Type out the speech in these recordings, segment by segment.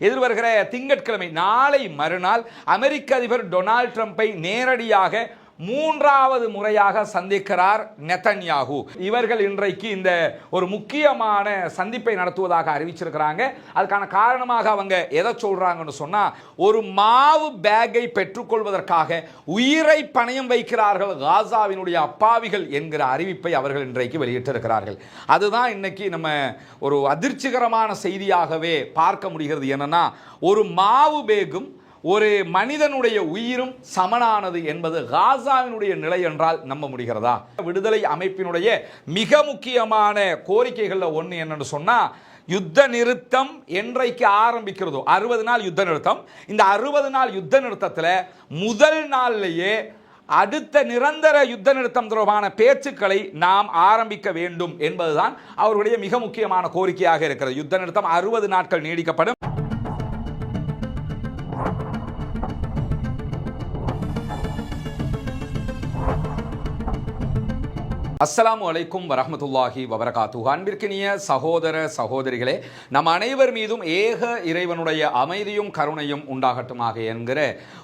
எதிர்வருகிற திங்கட்கிழமை நாளை மறுநாள் அமெரிக்க அதிபர் டொனால்ட் ட்ரம்ப்பை நேரடியாக மூன்றாவது முறையாக சந்திக்கிறார் நெத்தன்யாகு. இவர்கள் இன்றைக்கு இந்த ஒரு முக்கியமான சந்திப்பை நடத்துவதாக அறிவிச்சிருக்கிறாங்க. அதுக்கான காரணமாக அவங்க எதை சொல்றாங்கன்னு சொன்னா ஒரு மாவு பேக்கை பெற்றுக்கொள்வதற்காக உயிரை பணயம் வைக்கிறார்கள் காசாவினுடைய அப்பாவிகள் என்கிற அறிவிப்பை அவர்கள் இன்றைக்கு வெளியிட்டிருக்கிறார்கள். அதுதான் இன்னைக்கு நம்ம ஒரு அதிர்ச்சிகரமான செய்தியாகவே பார்க்க முடிகிறது. என்னன்னா ஒரு மாவு பேகும் ஒரு மனிதனுடைய உயிரும் சமனானது என்பது காசாவினுடைய நிலை என்றால் நம்ப முடிகிறதா? விடுதலை அமைப்பினுடைய மிக முக்கியமான கோரிக்கைகளில் ஒன்று என்னன்னு சொன்னால் யுத்த நிறுத்தம் என்றைக்கு ஆரம்பிக்கிறதோ அறுபது நாள் யுத்த நிறுத்தம் இந்த அறுபது நாள் யுத்த நிறுத்தத்தில் முதல் நாள்லேயே அடுத்த நிரந்தர யுத்த நிறுத்தம் தொடர்பான பேச்சுக்களை நாம் ஆரம்பிக்க வேண்டும் என்பதுதான் அவருடைய மிக முக்கியமான கோரிக்கையாக இருக்கிறது. யுத்த நிறுத்தம் அறுபது நாட்கள் நீடிக்கப்படும். அஸ்லாம் வலைக்கும் வரமத்துல்லாஹி வபரகாத்து அன்பிற்கினிய சகோதர சகோதரிகளே நம் அனைவர் மீதும் ஏக இறைவனுடைய அமைதியும் கருணையும் உண்டாகட்டுமாக என்கிற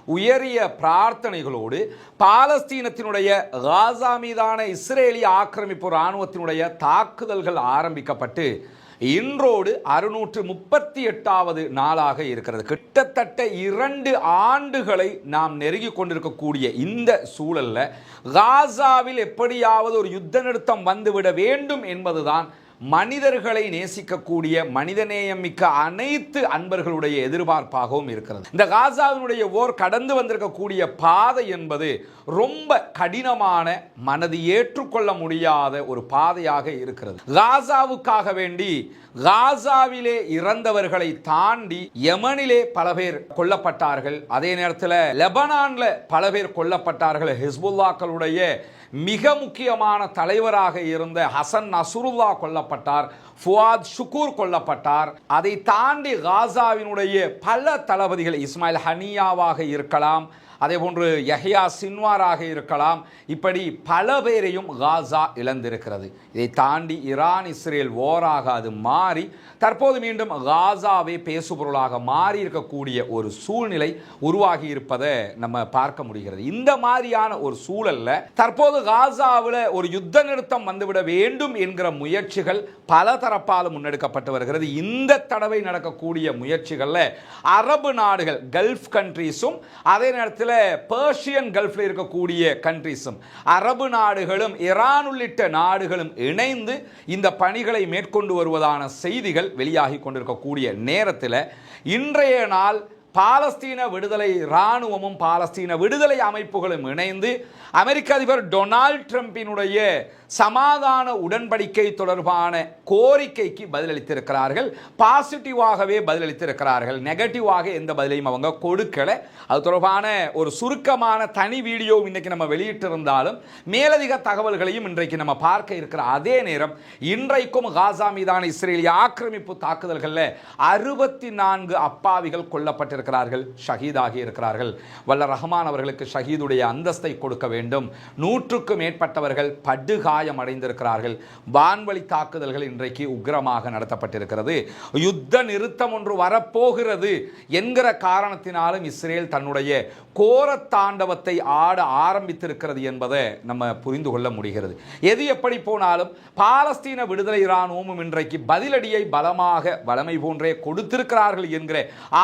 உயரிய பிரார்த்தனைகளோடு பாலஸ்தீனத்தினுடைய காசா மீதான இஸ்ரேலிய ஆக்கிரமிப்பு இராணுவத்தினுடைய தாக்குதல்கள் ஆரம்பிக்கப்பட்டு இன்றோடு அறுநூற்று முப்பத்தி எட்டாவது நாளாக இருக்கிறது. கிட்டத்தட்ட இரண்டு ஆண்டுகளை நாம் நெருங்கி கொண்டிருக்கக்கூடிய இந்த சூழல்ல காசாவில் எப்படியாவது ஒரு யுத்த நிறுத்தம் வந்துவிட வேண்டும் என்பதுதான் மனிதர்களை நேசிக்கக்கூடிய மனிதநேயம் மிக்க அனைத்து அன்பர்களுடைய எதிர்பார்ப்பாகவும் இருக்கிறது. இந்த காசாவினுடைய ஓர் கடந்து வந்திருக்கக்கூடிய பாதை என்பது ரொம்ப கடினமான மனது ஏற்றுக்கொள்ள முடியாத ஒரு பாதையாக இருக்கிறது. காசாவுக்காக வேண்டி காசாவிலே இறந்தவர்களை தாண்டி யமனிலே பல பேர் கொல்லப்பட்டார்கள். அதே நேரத்தில் லெபனான்ல பல பேர் கொல்லப்பட்டார்கள். ஹிஸ்புல்லாக்களுடைய மிக முக்கியமான தலைவராக இருந்த ஹசன் நசுருல்லா கொல்லப்பட்டார் ஃபுவாத் ஷுக்கூர் கொல்லப்பட்டார். அதை தாண்டி காசாவினுடைய பல தளபதிகள் இஸ்மாயில் ஹனியாவாக இருக்கலாம் அதே போன்று யஹ்யா சின்வாராக இருக்கலாம். இப்படி பல பேரையும் காசா இழந்திருக்கிறது. இதை தாண்டி ஈரான் இஸ்ரேல் ஓராக அது மாறி தற்போது மீண்டும் காசாவே பேசுபொருளாக மாறி இருக்கக்கூடிய ஒரு சூழ்நிலை உருவாகி இருப்பதை நம்ம பார்க்க முடிகிறது. இந்த மாதிரியான ஒரு சூழல்ல தற்போது காசாவில் ஒரு யுத்த நிறுத்தம் வந்துவிட வேண்டும் என்கிற முயற்சிகள் பல தரப்பாலும் முன்னெடுக்கப்பட்டு வருகிறது. இந்த தடவை நடக்கக்கூடிய முயற்சிகளில் அரபு நாடுகள் கல்ஃப் கண்ட்ரீஸும் அதே நேரத்தில் பேர்ஷியன் கல்ஃபில் இருக்கக்கூடிய கண்ட்ரீஸும் அரபு நாடுகளும் ஈரான் உள்ளிட்ட நாடுகளும் இணைந்து இந்த பணிகளை மேற்கொண்டு வருவதான செய்திகள் வெளியாகி கொண்டிருக்கக்கூடிய நேரத்தில் இன்றைய நாள் பாலஸ்தீன விடுதலை இராணுவமும் பாலஸ்தீன விடுதலை அமைப்புகளும் இணைந்து அமெரிக்க அதிபர் டொனால்ட் ட்ரம்பினுடைய சமாதான உடன்படிக்கை தொடர்பான கோரிக்கைக்கு பதிலளித்திருக்கிறார்கள். பாசிட்டிவாகவே பதிலளித்திருக்கிறார்கள். நெகட்டிவாக எந்த பதிலையும் அவங்க கொடுக்கலை. அது தொடர்பான ஒரு சுருக்கமான தனி வீடியோ இன்னைக்கு நம்ம வெளியிட்டிருந்தாலும் மேலதிக தகவல்களையும் இன்றைக்கு நம்ம பார்க்க இருக்கிற அதே நேரம் இன்றைக்கும் காசா மீதான இஸ்ரேலிய ஆக்கிரமிப்பு தாக்குதல்களில் அறுபத்தி நான்கு அப்பாவிகள் கொல்லப்பட்டிருக்கிறார்கள் ஷஹீதாகி இருக்கிறார்கள். வல்ல ரஹ்மான் அவர்களுக்கு ஷஹீதுடைய அந்தஸ்தை கொடுக்க வேண்டும். நூற்றுக்கு மேற்பட்டவர்கள் படுகாயம் அடைந்திருக்கிறார்கள் வான்வழி தாக்குதல்கள் இன்றைக்கு உக்ரமாக நடத்தப்பட்டிருக்கிறது. யுத்த நிறுத்தம் ஒன்று வரப்போகிறது என்கிற காரணத்தினாலும் இஸ்ரேல் தன்னுடைய கோர தாண்டவத்தை ஆட ஆரம்பித்திருக்கிறது என்பதை நம்ம புரிந்து கொள்ள முடிகிறது. எது எப்படி போனாலும் பாலஸ்தீன விடுதலை இராணுவமும் இன்றைக்கு பதிலடியை பலமாக வளமை போன்றே கொடுத்திருக்கிறார்கள் என்கிற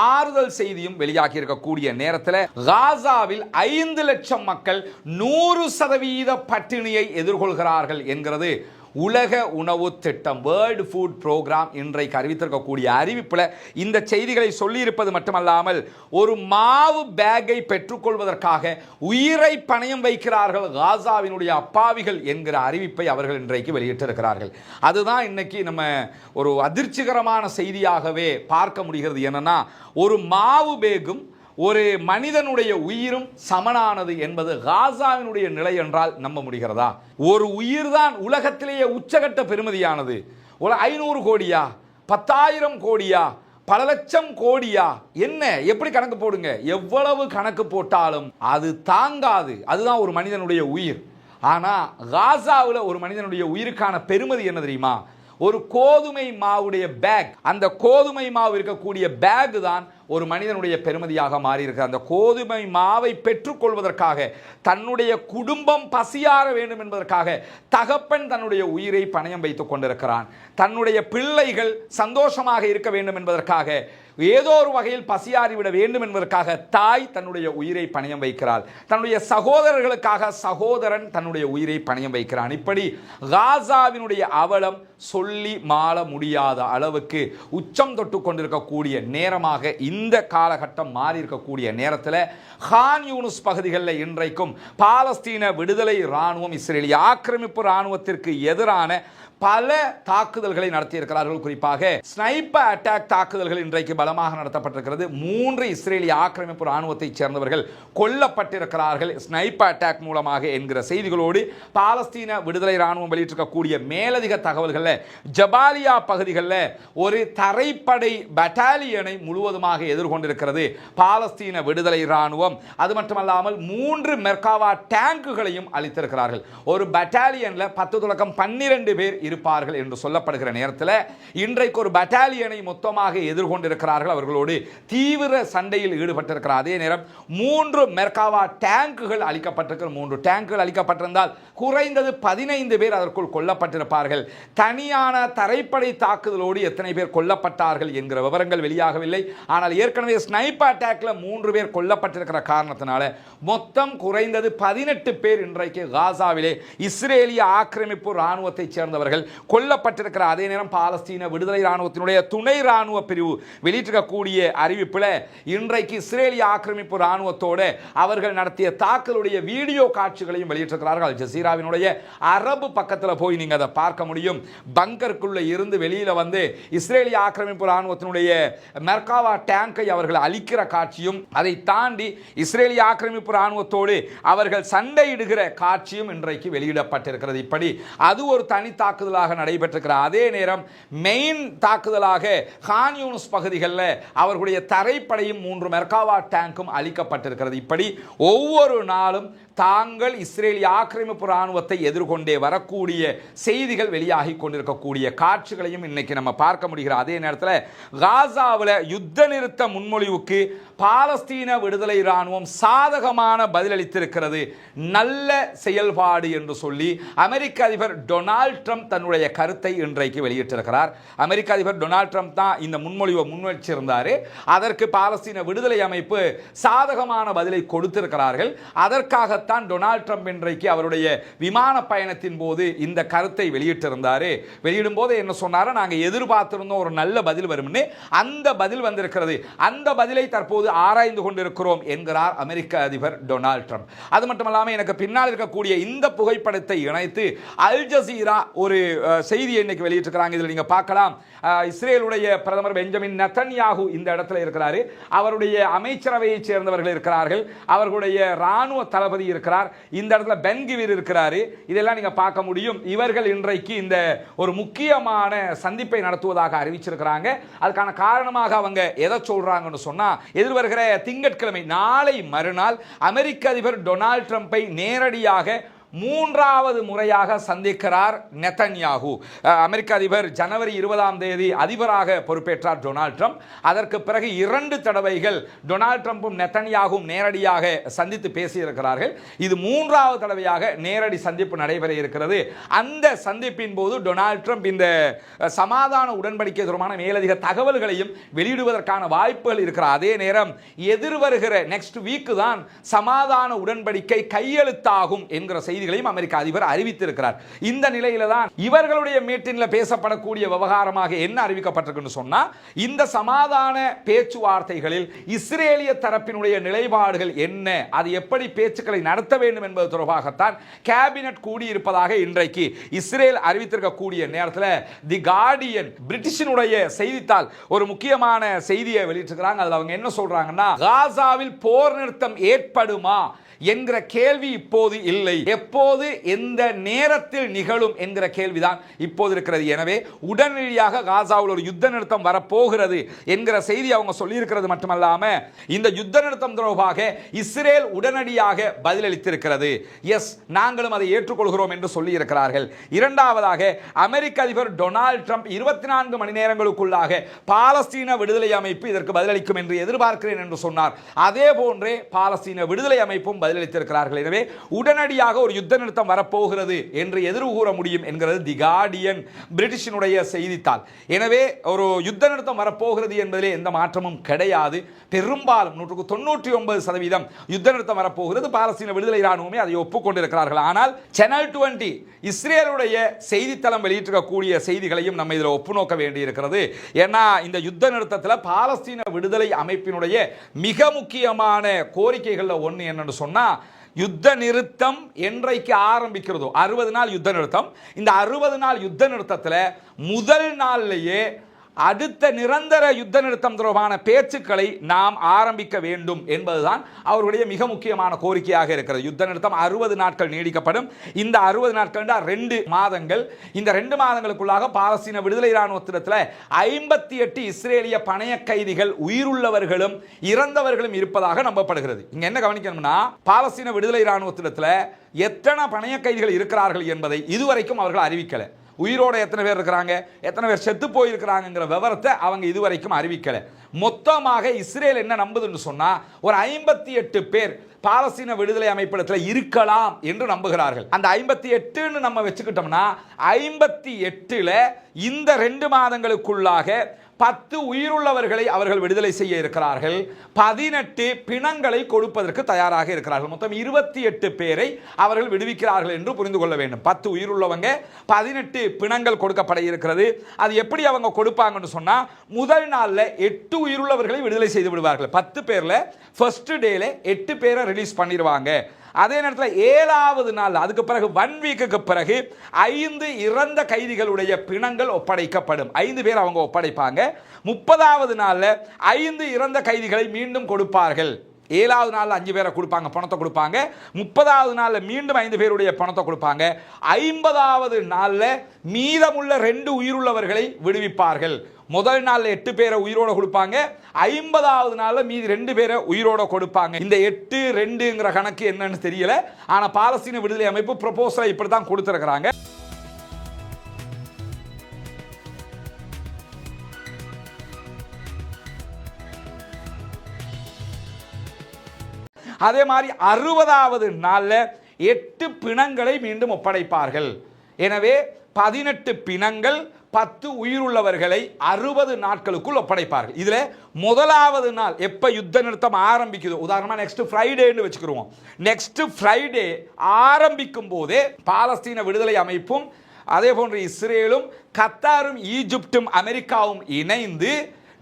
ஆறுதல் செய்தியும் வெளியாகி இருக்கக்கூடிய நேரத்தில் காசாவில் ஐந்து லட்சம் மக்கள் நூறு சதவீத பட்டினியை எதிர்கொள்கிறார்கள் என்கிறது உலக உணவு திட்டம் வேர்ல்டு ஃபுட் ப்ரோக்ராம் இன்றைக்கு அறிவித்திருக்கக்கூடிய அறிவிப்பில் இந்த செய்திகளை சொல்லியிருப்பது மட்டுமல்லாமல் ஒரு மாவு பேக்கை பெற்றுக்கொள்வதற்காக உயிரை பணயம் வைக்கிறார்கள் காசாவினுடைய அப்பாவிகள் என்கிற அறிவிப்பை அவர்கள் இன்றைக்கு வெளியிட்டிருக்கிறார்கள். அதுதான் இன்னைக்கு நம்ம ஒரு அதிர்ச்சிகரமான செய்தியாகவே பார்க்க முடிகிறது. என்னன்னா ஒரு மாவு பேகும் ஒரு மனிதனுடைய உயிரும் சமனானது என்பது காசாவினுடைய நிலை என்றால் நம்ப முடிகிறதா? ஒரு உயிர்தான் உலகத்திலேயே உச்சகட்ட பெருமதியானது. ஒரு ஐநூறு கோடியா? பத்தாயிரம் கோடியா? பல லட்சம் கோடியா? என்ன? எப்படி கணக்கு போடுங்க? எவ்வளவு கணக்கு போட்டாலும் அது தாங்காது. அதுதான் ஒரு மனிதனுடைய உயிர். ஆனால் காசாவில் ஒரு மனிதனுடைய உயிருக்கான பெருமதி என்ன தெரியுமா? ஒரு கோதுமை மாவுடைய பேக் அந்த கோதுமை மாவு இருக்கக்கூடிய பேக் தான் ஒரு மனிதனுடைய பெருமதியாக மாறியிருக்கு அந்த கோதுமை மாவை பெற்றுக்கொள்வதற்காக தன்னுடைய குடும்பம் பசியாற வேண்டும் என்பதற்காக தகப்பன் தன்னுடைய உயிரை பணயம் வைத்துக் கொண்டிருக்கிறான். தன்னுடைய பிள்ளைகள் சந்தோஷமாக இருக்க வேண்டும் என்பதற்காக ஏதோ ஒரு வகையில் பசியாறிவிட வேண்டும் என்பதற்காக தாய் தன்னுடைய உயிரை பணயம் வைக்கிறாள். தன்னுடைய சகோதரர்களுக்காக சகோதரன் தன்னுடைய உயிரை பணயம் வைக்கிறான். இப்படி காசாவினுடைய அவலம் சொல்லி மாள முடியாத அளவுக்கு உச்சம் தொட்டு கொண்டிருக்கக்கூடிய நேரமாக இந்த காலகட்டம் மாறி இருக்கக்கூடிய நேரத்தில் ஹான் யூனுஸ் பகுதிகளில் இன்றைக்கும் பாலஸ்தீன விடுதலை இராணுவம் இஸ்ரேலிய ஆக்கிரமிப்பு இராணுவத்திற்கு எதிரான பல தாக்குதல்களை நடத்தியிருக்கிறார்கள். குறிப்பாக ஸ்னைப்பர் அட்டாக் தாக்குதல்கள் இன்றைக்கு பலமாக நடத்தப்பட்டிருக்கிறது. மூன்று இஸ்ரேலிய ஆக்கிரமிப்பு ராணுவத்தைச் சேர்ந்தவர்கள் கொல்லப்பட்டிருக்கிறார்கள். ஸ்னைப்பர் அட்டாக் மூலமாக என்கிற செய்திகளோடு பாலஸ்தீன விடுதலை ராணுவம் வெளியிட்டிருக்கக்கூடிய மேலதிக தகவல்களில் ஜபாலியா பகுதிகளில் ஒரு தரைப்படை பட்டாலியனை முழுவதுமாக எதிர்கொண்டிருக்கிறது பாலஸ்தீன விடுதலை ராணுவம் அது மட்டுமல்லாமல் மூன்று மெர்காவா டேங்குகளையும் அளித்திருக்கிறார்கள். ஒரு பட்டாலியனில் பத்து தொடக்கம் பன்னிரண்டு பேர் இருப்பார்கள் என்று சொல்லப்படுகிற நேரத்தில் இன்றைக்கு ஒரு பட்டாலியனை மொத்தமாக எதிர்கொண்டிருக்கிறார்கள் அவர்களோடு தீவிர சண்டையில் ஈடுபட்டிருக்கிறார். அதே நேரம் மூன்று மெர்காவா டேங்குகள் அளிக்கப்பட்டிருக்கிற மூன்று டேங்குகள் அளிக்கப்பட்டிருந்தால் குறைந்தது பதினைந்து பேர் அதற்குள் கொல்லப்பட்டிருப்பார்கள். தனியான தரைப்படை தாக்குதலோடு எத்தனை பேர் கொல்லப்பட்டார்கள் என்கிற விவரங்கள் வெளியாகவில்லை. ஆனால் ஏற்கனவே ஸ்னைப்பர் அட்டாக்ல மூன்று பேர் கொல்லப்பட்டிருக்கிற காரணத்தினால மொத்தம் குறைந்தது பதினெட்டு பேர் இன்றைக்கு காசாவிலே இஸ்ரேலிய ஆக்கிரமிப்பு ராணுவத்தைச் சேர்ந்தவர்கள் கொல்லப்பட்டிருக்கிற அதே நேரம் பாலஸ்தீன விடுதலை இராணுவத்தினுடைய துணை இராணுவ பிரிவு வெளியிட்டிருக்கக்கூடிய அறிவிப்பில் இன்றைக்கு இஸ்ரேலிய ஆக்கிரமிப்பு இராணுவத்தோடு அவர்கள் நடத்திய தாக்கலுடைய வீடியோ காட்சிகளையும் வெளியிட்டிருக்கிறார்கள். ஜசீராவினுடைய அரபு பக்கத்தில் போய் நீங்கள் அதை பார்க்க முடியும். பங்கருக்குள்ளே இருந்து வெளியில் வந்து இஸ்ரேலிய ஆக்கிரமிப்பு இராணுவத்தினுடைய மெர்காவா டேங்கை அவர்கள் அழிக்கிற காட்சியும் அதை தாண்டி இஸ்ரேலிய ஆக்கிரமிப்பு இராணுவத்தோடு அவர்கள் சண்டையிடுகிற காட்சியும் இன்றைக்கு வெளியிடப்பட்டிருக்கிறது. இப்படி அது ஒரு தனி தாக்கு தாக்குதலாக நடைபெற்றிருக்கிற அதே நேரம் மெயின் தாக்குதலாக ஹான் யூனுஸ் பகுதிகளில் அவர்களுடைய தரைப்படையும் மூன்று மெர்காவா டேங்கும் அளிக்கப்பட்டிருக்கிறது இப்படி ஒவ்வொரு நாளும் தாங்கள் இஸ்ரேலிய ஆக்கிரமிப்பு இராணுவத்தை எதிர்கொண்டே வரக்கூடிய செய்திகள் வெளியாகி கொண்டிருக்கக்கூடிய காட்சிகளையும் இன்னைக்கு நம்ம பார்க்க முடிகிற அதே நேரத்தில் காசாவில் யுத்த நிறுத்த முன்மொழிவுக்கு பாலஸ்தீன விடுதலை ராணுவம் சாதகமான பதிலளித்திருக்கிறது. நல்ல செயல்பாடு என்று சொல்லி அமெரிக்க அதிபர் டொனால்ட் ட்ரம்ப் தன்னுடைய கருத்தை இன்றைக்கு வெளியிட்டிருக்கிறார். அமெரிக்க அதிபர் டொனால்ட் ட்ரம்ப் தான் இந்த முன்மொழிவை முன்வச்சிருந்தார். அதற்கு பாலஸ்தீன விடுதலை அமைப்பு சாதகமான பதிலை கொடுத்திருக்கிறார்கள். அதற்காகத்தான் டொனால்ட் ட்ரம்ப் இன்றைக்கு அவருடைய விமான பயணத்தின் போது இந்த கருத்தை வெளியிட்டிருந்தார். வெளியிடும் போது என்ன சொன்னாரோ நாங்கள் எதிர்பார்த்திருந்தோம் ஒரு நல்ல பதில் வரும்னு. அந்த பதில் வந்திருக்கிறது. அந்த பதிலை தற்போது ஆராய்ந்து கொண்டிருக்கிறோம் என்கிறார் அமெரிக்க அதிபர் டொனால்ட் ட்ரம்ப். அது மட்டுமல்லாமல் எனக்கு பின்னால் இருக்கக்கூடிய இந்த புகைப்படத்தை இணைத்து அல் ஜசீரா ஒரு செய்தியை இன்னைக்கு வெளியிட்டிருக்கிறாங்க. இதில் நீங்கள் பார்க்கலாம். இஸ்ரேலுடைய பிரதமர் பெஞ்சமின் நத்தன்யாகு இந்த இடத்துல இருக்கிறாரு. அவருடைய அமைச்சரவையைச் சேர்ந்தவர்கள் இருக்கிறார்கள். அவர்களுடைய இராணுவ தளபதி இருக்கிறார். இந்த இடத்துல பென்கிவிர் இருக்கிறாரு. இதெல்லாம் நீங்கள் பார்க்க முடியும். இவர்கள் இன்றைக்கு இந்த ஒரு முக்கியமான சந்திப்பை நடத்துவதாக அறிவிச்சிருக்கிறாங்க. அதுக்கான காரணமாக அவங்க எதை சொல்கிறாங்கன்னு சொன்னால் எதிர் வருகிற திங்கட்கிழமை நாளை மறுநாள் அமெரிக்க அதிபர் டொனால்ட் ட்ரம்ப்பை நேரடியாக மூன்றாவது முறையாக சந்திக்கிறார் நெத்தன்யாகு. அமெரிக்க அதிபர் ஜனவரி இருபதாம் தேதி அதிபராக பொறுப்பேற்றார் டொனால்ட் ட்ரம்ப். அதற்கு பிறகு இரண்டு தடவைகள் டொனால்ட் ட்ரம்ப்பும் நெத்தன்யாகும் நேரடியாக சந்தித்து பேசியிருக்கிறார்கள். இது மூன்றாவது தடவையாக நேரடி சந்திப்பு நடைபெற இருக்கிறது. அந்த சந்திப்பின் போது டொனால்ட் ட்ரம்ப் இந்த சமாதான உடன்படிக்கை தொடர்பான மேலதிக தகவல்களையும் வெளியிடுவதற்கான வாய்ப்புகள் இருக்கிற அதே நேரம் எதிர்வருகிற நெக்ஸ்ட் வீக்கு தான் சமாதான உடன்படிக்கை கையெழுத்தாகும் என்கிற செய்திகளையும் அமெரிக்க அதிபர் அறிவித்திருக்கிறார். இந்த நிலையில தான் இவர்களுடைய மீட்டிங்ல பேசப்படக்கூடிய விவகாரமாக என்ன அறிவிக்கப்பட்டிருக்குன்னு சொன்னா இந்த சமாதான பேச்சுவார்த்தைகளில் இஸ்ரேலிய தரப்பினுடைய நிலைப்பாடுகள் என்ன அது எப்படி பேச்சுக்களை நடத்த வேண்டும் என்பது தொடர்பாகத்தான் கேபினட் கூடியிருப்பதாக இன்றைக்கு இஸ்ரேல் அறிவித்திருக்கக்கூடிய நேரத்தில் தி கார்டியன் பிரிட்டிஷினுடைய செய்தித்தாள் ஒரு முக்கியமான செய்தியை வெளியிட்டிருக்கிறாங்க. அதில் அவங்க என்ன சொல்றாங்கன்னா காசாவில் போர் நிறுத்தம் ஏற்படுமா? என்கிற கேள்வி இப்போது இல்லை. எப்போது எந்த நேரத்தில் நிகழும் என்கிற கேள்விதான் இப்போது இருக்கிறது. எனவே உடனடியாக காசாவில் ஒரு யுத்த நிறுத்தம் வரப்போகிறது என்கிற செய்தி அவங்க சொல்லியிருக்கிறது மட்டுமல்லாம இந்த யுத்த நிறுத்தம் தொடர்பாக இஸ்ரேல் உடனடியாக பதிலளித்திருக்கிறது. எஸ் நாங்களும் அதை ஏற்றுக்கொள்கிறோம் என்று சொல்லி இருக்கிறார்கள் இரண்டாவதாக அமெரிக்க அதிபர் டொனால்ட் ட்ரம்ப் இருபத்தி நான்கு மணி நேரங்களுக்குள்ளாக பாலஸ்தீன விடுதலை அமைப்பு இதற்கு பதிலளிக்கும் என்று எதிர்பார்க்கிறேன் என்று சொன்னார். அதே போன்றே பாலஸ்தீன விடுதலை அமைப்பும் பதிலளித்திருக்கிறார்கள். எனவே உடனடியாக ஒரு யுத்த நிறுத்தம் வரப்போகிறது என்று எதிர்வு கூற முடியும் என்கிறது தி கார்டியன் பிரிட்டிஷினுடைய செய்தித்தாள். எனவே ஒரு யுத்த நிறுத்தம் வரப்போகிறது என்பதிலே எந்த மாற்றமும் கிடையாது. பெரும்பாலும் நூற்றுக்கு தொண்ணூற்றி ஒன்பது சதவீதம் யுத்த நிறுத்தம் வரப்போகிறது. பாலஸ்தீன விடுதலை இராணுவமே அதை ஒப்புக்கொண்டிருக்கிறார்கள். ஆனால் சேனல் டுவெண்ட்டி இஸ்ரேலுடைய செய்தித்தளம் வெளியிட்டிருக்கக்கூடிய செய்திகளையும் நம்ம இதில் ஒப்பு நோக்க வேண்டியிருக்கிறது. ஏன்னா இந்த யுத்த நிறுத்தத்தில் பாலஸ்தீன விடுதலை அமைப்பினுடைய மிக முக்கியமான கோரிக்கைகளில் ஒன்று என்னன்னு சொன்னால் யுத்த நிறுத்தம் என்றைக்கு ஆரம்பிக்கிறதோ அறுபது நாள் யுத்த நிறுத்தம் இந்த அறுபது நாள் யுத்த நிறுத்தத்தில் முதல் நாள்லேயே அடுத்த நிரந்தர யுத்த நிறுத்தம் தொடர்பான பேச்சுக்களை நாம் ஆரம்பிக்க வேண்டும் என்பதுதான் அவருடைய மிக முக்கியமான கோரிக்கையாக இருக்கிறது. யுத்த நிறுத்தம் அறுபது நாட்கள் நீடிக்கப்படும். இந்த அறுபது நாட்கள் ரெண்டு மாதங்கள். இந்த ரெண்டு மாதங்களுக்குள்ளாக பாலஸ்தீன விடுதலை இராணுவத்திடத்தில் ஐம்பத்தி எட்டு இஸ்ரேலிய பணைய கைதிகள் உயிருள்ளவர்களும் இறந்தவர்களும் இருப்பதாக நம்பப்படுகிறது. இங்க என்ன கவனிக்கணும்னா பாலஸ்தீன விடுதலை இராணுவத்திடத்தில் எத்தனை பணைய கைதிகள் இருக்கிறார்கள் என்பதை இதுவரைக்கும் அவர்கள் அறிவிக்கலை. உயிரோட எத்தனை பேர் இருக்கிறாங்க? எத்தனை பேர் செத்து போயிருக்கிறாங்கிற விவரத்தை அவங்க இதுவரைக்கும் அறிவிக்கலை. மொத்தமாக இஸ்ரேல் என்ன நம்புதுன்னு சொன்னால் ஒரு ஐம்பத்தி எட்டு பேர் பாலஸ்தீன விடுதலை அமைப்பிடத்தில் இருக்கலாம் என்று நம்புகிறார்கள். அந்த ஐம்பத்தி எட்டுன்னு நம்ம வச்சுக்கிட்டோம்னா ஐம்பத்தி எட்டில் இந்த ரெண்டு மாதங்களுக்குள்ளாக பத்து உயிருள்ளவர்களை அவர்கள் விடுதலை செய்ய இருக்கிறார்கள். பதினெட்டு பிணங்களை கொடுப்பதற்கு தயாராக இருக்கிறார்கள். மொத்தம் இருபத்தி எட்டு பேரை அவர்கள் விடுவிக்கிறார்கள் என்று புரிந்து கொள்ள வேண்டும். பத்து உயிருள்ளவங்க பதினெட்டு பிணங்கள் கொடுக்கப்பட இருக்கிறது. அது எப்படி அவங்க கொடுப்பாங்கன்னு சொன்னால் முதல் நாளில் எட்டு உயிருள்ளவர்களை விடுதலை செய்து விடுவார்கள். பத்து பேரில் ஃபர்ஸ்ட் டேல எட்டு பேரை ரிலீஸ் பண்ணிடுவாங்க. அதே நேரத்தில் ஏழாவது நாள் அதுக்கு பிறகு ஒன் வீக்குக்கு பிறகு ஐந்து இறந்த கைதிகளுடைய பிணங்கள் ஒப்படைக்கப்படும். ஐந்து பேர் அவங்க ஒப்படைப்பாங்க. முப்பதாவது நாளில் ஐந்து இறந்த கைதிகளை மீண்டும் கொடுப்பார்கள். ஏழாவது நாளில் அஞ்சு பேரை கொடுப்பாங்க பணத்தை கொடுப்பாங்க. முப்பதாவது நாளில் மீண்டும் ஐந்து பேருடைய பணத்தை கொடுப்பாங்க. ஐம்பதாவது நாளில் மீதமுள்ள ரெண்டு உயிருள்ளவர்களை விடுவிப்பார்கள். முதல் நாளில் எட்டு பேரை உயிரோட கொடுப்பாங்க. ஐம்பதாவது நாளில் மீதி ரெண்டு பேரை உயிரோட கொடுப்பாங்க. இந்த எட்டு ரெண்டுங்கிற கணக்கு என்னன்னு தெரியல. ஆனால் பாலஸ்தீன விடுதலை அமைப்பு ப்ரொபோசலை இப்படி தான் கொடுத்துருக்குறாங்க. அதே மாதிரி அறுபதாவது நாளில் எட்டு பிணங்களை மீண்டும் ஒப்படைப்பார்கள். எனவே பதினெட்டு பிணங்கள் பத்து உயிருள்ளவர்களை அறுபது நாட்களுக்குள் ஒப்படைப்பார்கள். இதில் முதலாவது நாள் எப்போ யுத்த நிறுத்தம் ஆரம்பிக்குதோ உதாரணமாக நெக்ஸ்ட் ஃப்ரைடேன்னு வச்சுக்கிருவோம். நெக்ஸ்ட் ஃப்ரைடே ஆரம்பிக்கும் போதே பாலஸ்தீன விடுதலை அமைப்பும் அதே போன்று இஸ்ரேலும் கத்தாரும் ஈஜிப்டும் அமெரிக்காவும் இணைந்து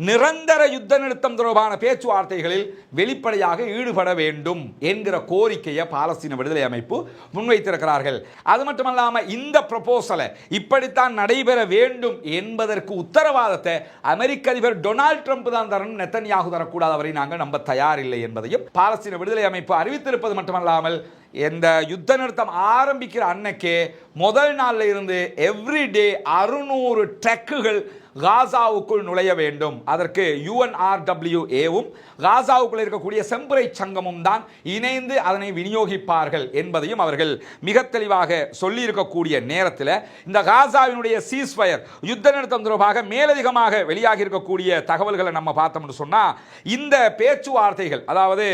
நிரந்தர யுத்த நிறுத்தம் தொடர்பான பேச்சுவார்த்தைகளில் வெளிப்படையாக ஈடுபட வேண்டும் என்கிற கோரிக்கையை பாலஸ்தீன விடுதலை அமைப்பு முன்வைத்திருக்கிறார்கள். அது மட்டுமல்லாமல் இந்த ப்ரொபோசலை இப்படித்தான் நடைபெற வேண்டும் என்பதற்கு உத்தரவாதத்தை அமெரிக்க அதிபர் டொனால்ட் ட்ரம்ப் தான் தரணும். நெத்தன்யாகு தரக்கூடாது அவரை நாங்கள் நம்ப தயாரில்லை என்பதையும் பாலஸ்தீன விடுதலை அமைப்பு அறிவித்திருப்பது மட்டுமல்லாமல் இந்த யுத்த நிறுத்தம் ஆரம்பிக்கிற அன்னைக்கே முதல் நாளில் இருந்து எவ்ரிடே அறுநூறு ட்ரக்குகள் காசாவுக்குள் நுழைய வேண்டும். அதற்கு யுஎன்ஆர்டபிள்யூஏவும் காசாவுக்குள் இருக்கக்கூடிய செம்புரை சங்கமும் தான் இணைந்து அதனை விநியோகிப்பார்கள் என்பதையும் அவர்கள் மிக தெளிவாக சொல்லியிருக்கக்கூடிய நேரத்தில் இந்த காசாவினுடைய சீஸ்ஃபயர் யுத்த நிறுத்தம் தொடர்பாக மேலதிகமாக வெளியாகி இருக்கக்கூடிய தகவல்களை நம்ம பார்த்தோம்னு சொன்னால் இந்த பேச்சுவார்த்தைகள் அதாவது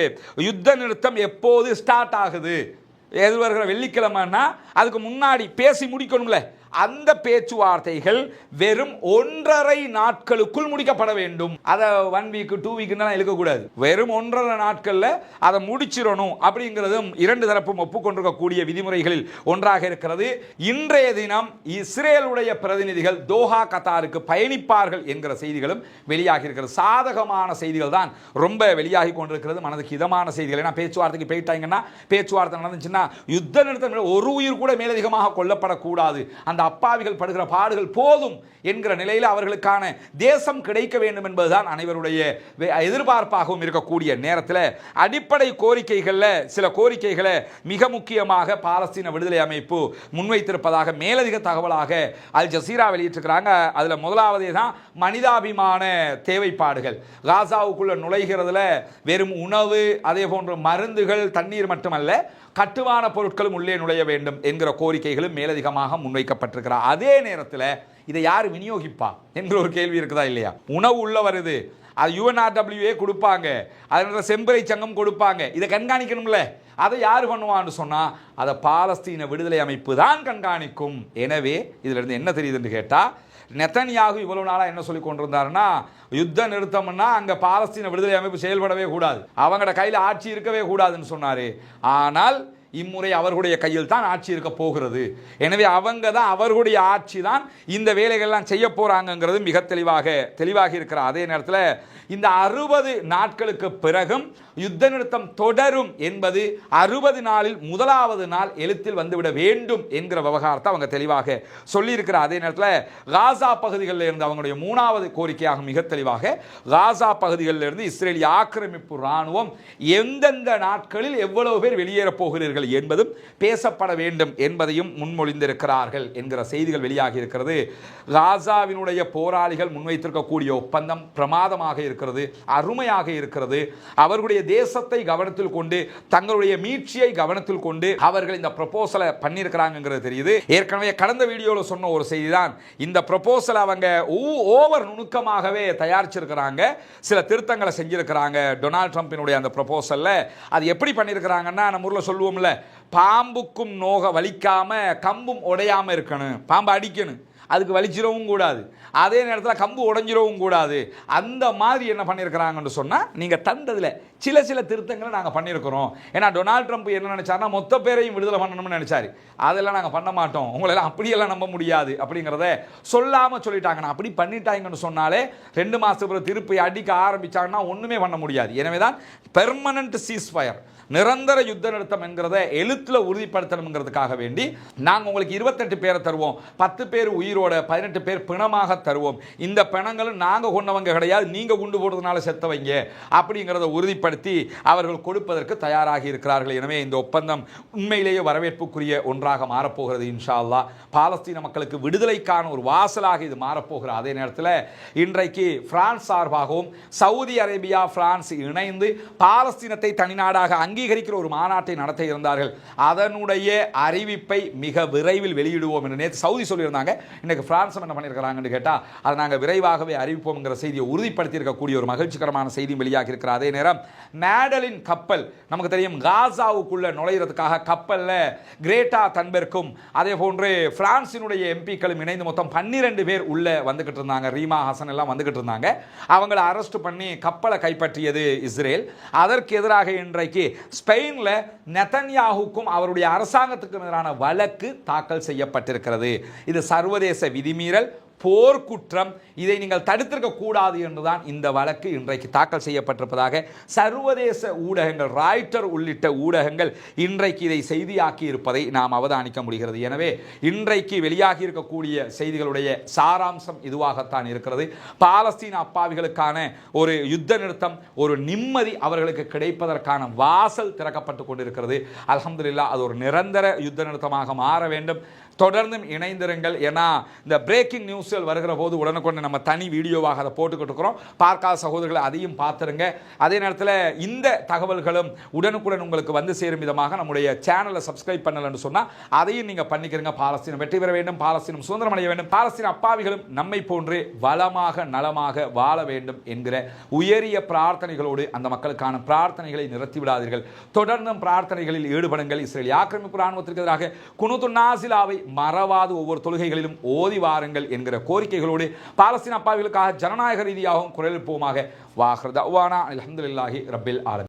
யுத்த நிறுத்தம் எப்போது ஸ்டார்ட் ஆகுது? எதிர்வருகிற வெள்ளிக்கிழமைன்னா அதுக்கு முன்னாடி பேசி முடிக்கணும்ல. அந்த பேச்சுவார்த்தைகள் வெறும் ஒன்றரை நாட்களுக்குள் முடிக்கப்பட வேண்டும். அதை ஒன் வீக் டூ வீக்லாம் இழுக்கக்கூடாது. வெறும் ஒன்றரை நாட்களில் அதை முடிச்சிடணும் அப்படிங்கிறதும் இரண்டு தரப்பும் ஒப்புக்கொண்டிருக்கக்கூடிய விதிமுறைகளில் ஒன்றாக இருக்கிறது. இன்றைய தினம் இஸ்ரேலுடைய பிரதிநிதிகள் தோஹா கத்தாருக்கு பயணிப்பார்கள் என்கிற செய்திகளும் வெளியாகி இருக்கிறது. சாதகமான செய்திகள் தான் ரொம்ப வெளியாகி கொண்டிருக்கிறது. மனதுக்கு இதமான செய்திகள். ஏன்னா பேச்சுவார்த்தைக்கு போயிட்டாங்கன்னா பேச்சுவார்த்தை நடந்துச்சுன்னா யுத்த நிறுத்தம் ஒரு உயிர் கூட மேலதிகமாக கொல்லப்படக்கூடாது. அந்த அந்த அப்பாவிகள் படுகிற பாடுகள் போதும் என்கிற நிலையில் அவர்களுக்கான தேசம் கிடைக்க வேண்டும் என்பதுதான் அனைவருடைய எதிர்பார்ப்பாகவும் இருக்கக்கூடிய நேரத்தில் அடிப்படை கோரிக்கைகளில் சில கோரிக்கைகளை மிக முக்கியமாக பாலஸ்தீன விடுதலை அமைப்பு முன்வைத்திருப்பதாக மேலதிக தகவலாக அல் ஜசீரா வெளியிட்டிருக்கிறாங்க. அதில் முதலாவதே தான் மனிதாபிமான தேவைப்பாடுகள். காசாவுக்குள்ளே நுழைகிறதுல வெறும் உணவு அதே போன்ற மருந்துகள் தண்ணீர் மட்டுமல்ல கட்டுமான பொருட்களும் உள்ளே நுழைய வேண்டும் என்கிற கோரிக்கைகளும் மேலதிகமாக முன்வைக்கப்பட்டிருக்கிறார் அதே நேரத்தில் இதை யார் விநியோகிப்பா என்ற ஒரு கேள்வி இருக்குதா இல்லையா? உணவு உள்ள வருது அது யுஎன்ஆர்டபிள்யூஏ கொடுப்பாங்க. அதனால செம்பரை சங்கம் கொடுப்பாங்க. இதை கண்காணிக்கணும்ல. அதை யார் பண்ணுவான்னு சொன்னால் அதை பாலஸ்தீன விடுதலை அமைப்பு தான் கண்காணிக்கும். எனவே இதிலிருந்து என்ன தெரியுதுன்னு கேட்டால் நெத்தனியாகு இவ்வளவு நாளாக என்ன சொல்லி கொண்டிருந்தாருன்னா யுத்த நிறுத்தம்னா அங்கே பாலஸ்தீன விடுதலை அமைப்பு செயல்படவே கூடாது. அவங்களோட கையில் ஆட்சி இருக்கவே கூடாதுன்னு சொன்னார். ஆனால் இம்முறை அவர்களுடைய கையில் தான் ஆட்சி இருக்க போகிறது. எனவே அவங்க தான் அவர்களுடைய ஆட்சி தான் இந்த வேலைகள்லாம் செய்ய போறாங்கங்கிறது மிக தெளிவாக தெளிவாக இருக்கிற அதே நேரத்தில் இந்த அறுபது நாட்களுக்கு பிறகும் யுத்த நிறுத்தம் தொடரும் என்பது அறுபது நாளில் முதலாவது நாள் எழுத்தில் வந்துவிட வேண்டும் என்கிற விவகாரத்தை அவங்க தெளிவாக சொல்லியிருக்கிற அதே நேரத்தில் காசா பகுதிகளில் இருந்து அவங்களுடைய மூணாவது கோரிக்கையாக மிக தெளிவாக காசா பகுதிகளில் இருந்து இஸ்ரேலிய ஆக்கிரமிப்பு இராணுவம் எந்தெந்த நாட்களில் எவ்வளவு பேர் வெளியேறப் போகிறீர்கள் என்பதும் பேசப்பட வேண்டும் என்பதையும் முன்மொழிந்திருக்கிறார்கள் என்கிற செய்திகள் வெளியாகி இருக்கிறது காசாவினுடைய போராளிகள் முன்வைத்திருக்கக்கூடிய ஒப்பந்தம் பிரமாதமாக இருக்கிறது அருமையாக இருக்கிறது. அவர்களுடைய தேசத்தை கவனத்தில் கொண்டு தங்களுடைய மீட்சியை கவனத்தில் கொண்டு அவர்கள் இந்த ப்ரொபோசலை பண்ணியிருக்கிறாங்கிறது தெரியுது. ஏற்கனவே கடந்த வீடியோவில் சொன்ன ஒரு செய்தி தான் இந்த ப்ரொபோசல் அவங்க ஓவர் நுணுக்கமாகவே தயாரிச்சிருக்கிறாங்க. சில திருத்தங்களை செஞ்சிருக்கிறாங்க. டொனால்ட் ட்ரம்பினுடைய அந்த ப்ரொபோசல்ல அது எப்படி பண்ணியிருக்கிறாங்கன்னா நம்ம ஊரில் சொல்லுவோம்ல பாம்புக்கும் நோக வலிக்காமல் கம்பும் உடையாமல் இருக்கணும். பாம்பு அடிக்கணும். அதுக்கு வலிச்சிடவும் கூடாது. அதே நேரத்தில் கம்பு உடஞ்சிடவும் கூடாது. அந்த மாதிரி என்ன பண்ணியிருக்கிறாங்கன்னு சொன்னால் நீங்கள் தந்ததில் சில சில திருத்தங்களை நாங்கள் பண்ணியிருக்கிறோம். ஏன்னா டொனால்ட் ட்ரம்ப் என்ன நினச்சார்னா மொத்த பேரையும் விடுதலை பண்ணணும்னு நினச்சார். அதெல்லாம் நாங்கள் பண்ண மாட்டோம். உங்களெல்லாம் அப்படியெல்லாம் நம்ப முடியாது அப்படிங்கிறத சொல்லாமல் சொல்லிட்டாங்க. நான் அப்படி பண்ணிட்டாங்கன்னு சொன்னாலே ரெண்டு மாதத்துக்கு பிறகு திருப்பி அடிக்க ஆரம்பிச்சாங்கன்னா ஒன்றுமே பண்ண முடியாது. எனவே தான் பெர்மனன்ட் சீஸ் ஃபயர் நிரந்தர யுத்த நிறுத்தம் என்கிறத எழுத்துல உறுதிப்படுத்தணுங்கிறதுக்காக வேண்டி நாங்கள் உங்களுக்கு இருபத்தெட்டு பேரை தருவோம். பத்து பேர் உயிரோட பதினெட்டு பேர் பிணமாக தருவோம். இந்த பிணங்களும் நாங்கள் கொண்டவங்க கிடையாது நீங்கள் குண்டு போடுறதுனால செத்தவங்க அப்படிங்கிறத உறுதிப்படுத்தி அவர்கள் கொடுப்பதற்கு தயாராகி இருக்கிறார்கள். எனவே இந்த ஒப்பந்தம் உண்மையிலேயே வரவேற்புக்குரிய ஒன்றாக மாறப்போகிறது இன்ஷா அல்லா பாலஸ்தீன மக்களுக்கு விடுதலைக்கான ஒரு வாசலாக இது மாறப்போகிற அதே நேரத்தில் இன்றைக்கு பிரான்ஸ் சார்பாகவும் சவுதி அரேபியா பிரான்ஸ் இணைந்து பாலஸ்தீனத்தை தனிநாடாக அங்கீகரிக்கிற ஒரு மாநாட்டை நடத்த இருந்தார்கள். அதனுடைய அறிவிப்பை மிக விரைவில் வெளியிடுவோம் என்று நேற்று சவுதி சொல்லியிருந்தாங்க. இன்னைக்கு பிரான்ஸ் என்ன பண்ணியிருக்கிறாங்கன்னு கேட்டால் அதை நாங்கள் விரைவாகவே அறிவிப்போம்ங்கிற செய்தியை உறுதிப்படுத்தியிருக்கக்கூடிய ஒரு மகிழ்ச்சிகரமான செய்தியும் வெளியாகி இருக்கிற அதே நேரம் மேடலின் கப்பல் நமக்கு தெரியும் காசாவுக்குள்ளே நுழையிறதுக்காக கப்பலில் கிரேட்டா தன்பெர்க்கும் அதே போன்று பிரான்சினுடைய எம்பிக்களும் இணைந்து மொத்தம் பன்னிரெண்டு பேர் உள்ளே வந்துக்கிட்டு இருந்தாங்க. ரீமா ஹசன் எல்லாம் வந்துக்கிட்டு இருந்தாங்க. அவங்கள அரெஸ்ட் பண்ணி கப்பலை கைப்பற்றியது இஸ்ரேல். அதற்கு எதிராக இன்றைக்கு ஸ்பெயினில் நெதன்யாஹுக்கும் அவருடைய அரசாங்கத்துக்கும் எதிரான வழக்கு தாக்கல் செய்யப்பட்டிருக்கிறது. இது சர்வதேச விதிமீறல். போர்க்குற்றம். இதை நீங்கள் தடுத்திருக்க கூடாது என்றுதான் இந்த வழக்கு இன்றைக்கு தாக்கல் செய்யப்பட்டிருப்பதாக சர்வதேச ஊடகங்கள் ராய்ட்டர் உள்ளிட்ட ஊடகங்கள் இன்றைக்கு இதை செய்தியாக்கி இருப்பதை நாம் அவதானிக்க முடிகிறது. எனவே இன்றைக்கு வெளியாகி இருக்கக்கூடிய செய்திகளுடைய சாராம்சம் இதுவாகத்தான் இருக்கிறது. பாலஸ்தீன் அப்பாவிகளுக்கான ஒரு யுத்த நிறுத்தம் ஒரு நிம்மதி அவர்களுக்கு கிடைப்பதற்கான வாசல் திறக்கப்பட்டு கொண்டிருக்கிறது. அலமதுல்லா அது ஒரு நிரந்தர யுத்த நிறுத்தமாக மாற வேண்டும். தொடர்ந்தும் இணைந்திருங்கள். ஏன்னா இந்த பிரேக்கிங் நியூஸ்கள் வருகிற போது உடனுக்குடன் நம்ம தனி வீடியோவாக அதை போட்டுக்கிட்டு இருக்கிறோம். பார்க்காத சகோதரர்கள் அதையும் பார்த்துருங்க. அதே நேரத்தில் இந்த தகவல்களும் உடனுக்குடன் உங்களுக்கு வந்து சேரும் விதமாக நம்முடைய சேனலை சப்ஸ்கிரைப் பண்ணலன்னு சொன்னால் அதையும் நீங்கள் பண்ணிக்கிறங்க. பாலஸ்தீனம் வெற்றி பெற வேண்டும் பாலஸ்தீனம் சுதந்திரம் அடைய வேண்டும் பாலஸ்தீன அப்பாவிகளும் நம்மை போன்றே வளமாக நலமாக வாழ வேண்டும் என்கிற உயரிய பிரார்த்தனைகளோடு அந்த மக்களுக்கான பிரார்த்தனைகளை நிறுத்தி விடாதீர்கள். தொடர்ந்தும் பிரார்த்தனைகளில் ஈடுபடுங்கள். இஸ்ரேல் ஆக்கிரமிப்பு ராணுவத்திற்கு எதிராக குனுத்து நாசிலாவை மறவாது ஒவ்வொரு தொழுகைகளிலும் ஓதி வாருங்கள் என்கிற கோரிக்கைகளோடு பாலஸ்தீன அப்பாவிகளுக்காக ஜனநாயக ரீதியாகவும் குரல் எழுப்புவோமாக. வாஹ்ரதா அலமதுல்லாஹி ரப்பில் ஆலம்